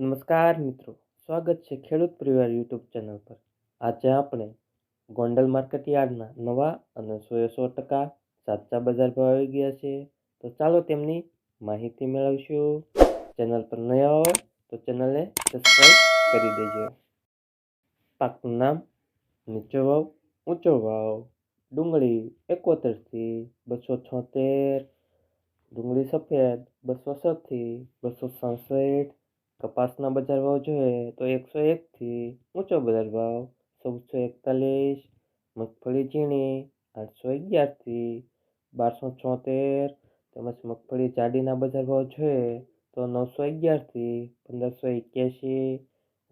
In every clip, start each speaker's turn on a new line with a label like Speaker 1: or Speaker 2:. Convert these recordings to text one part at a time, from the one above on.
Speaker 1: નમસ્કાર મિત્રો, સ્વાગત છે ખેડૂત પરિવાર યુટ્યુબ ચેનલ પર. આજે આપણે ગોંડલ માર્કેટ યાર્ડના નવા અને સોએ સો ટકા સાચા બજાર ભાવ આવી ગયા છે. તો ચાલો તેમની માહિતી મેળવશું. ચેનલ પર નયા હોય તો ચેનલને સબસ્ક્રાઈબ કરી દેજો. પાકનું નામ નીચો વાવ, ઊંચો વાવ. ડુંગળી એકોતેરથી બસો છોતેર. ડુંગળી સફેદ, બસો છથી બસો સડસઠ કપાસના બજાર ભાવ જોઈએ તો એકસો એકથી ઊંચો બજાર ભાવ, ચૌદસો એકતાલીસ, મગફળી ઝીણી, આઠસો અગિયારથી બારસો છોતેર તેમજ મગફળી જાડીના બજાર ભાવ જોઈએ તો નવસો અગિયારથી પંદરસો એક્યાસી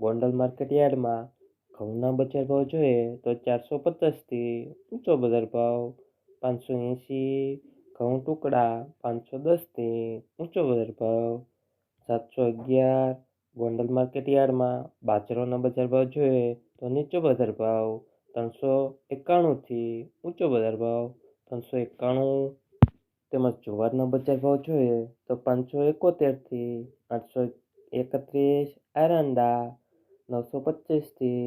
Speaker 1: ગોંડલ માર્કેટ યાર્ડમાં ઘઉંના બજાર ભાવ જોઈએ તો ચારસો પચાસથી ઊંચો બજાર ભાવ, પાંચસો એંસી ઘઉં ટુકડા પાંચસો દસથી ઊંચો બજાર ભાવ સાતસો અગિયાર, ગોંડલ માર્કેટ યાર્ડમાં બાજરોનો બજાર ભાવ જોઈએ તો નીચો બજાર ભાવ ત્રણસો એકાણુંથી ઊંચો બજાર ભાવ ત્રણસો એકાણું. તેમજ જુવારનો બજાર ભાવ જોઈએ તો પાંચસો એકોતેરથી આઠસો એકત્રીસ. એરંડા નવસો પચીસથી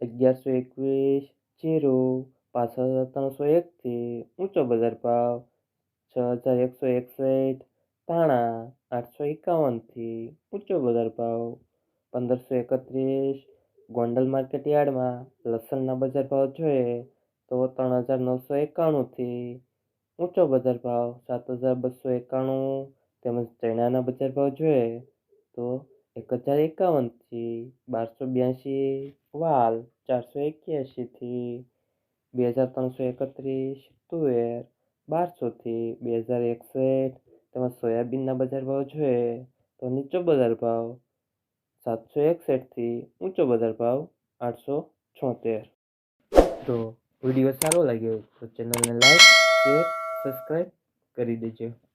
Speaker 1: અગિયારસો એકવીસ. જીરું પાસઠ હજાર ત્રણસો એકથી ઊંચો બજાર ભાવ છ હજાર એકસો એકસઠ. ધાણા આઠસો એકાવનથી ઊંચો બજાર ભાવ. પંદરસો એકત્રીસ, ગોંડલ માર્કેટ યાર્ડમાં લસણના બજાર ભાવ જોઈએ તો ત્રણ હજાર નવસો એકાણુંથી ઊંચો બજાર ભાવ, સાત હજાર બસો એકાણું તેમજ ચણાના બજાર ભાવ જોઈએ તો એક હજાર એકાવનથી બારસો બ્યાસી વાલ ચારસો એક્યાસીથી બે હજાર ત્રણસો એકત્રીસ, તુવેર બારસોથી બે હજાર એકસઠ તેમજ સોયાબીનના બજાર ભાવ જોઈએ તો નીચો બજાર ભાવ સાતસો એકસઠથી ઊંચો બજાર ભાવ આઠસો છોતેર. તો વીડિયો સારો લાગ્યો તો ચેનલને લાઈક, શેર, સબસ્ક્રાઈબ કરી દેજો.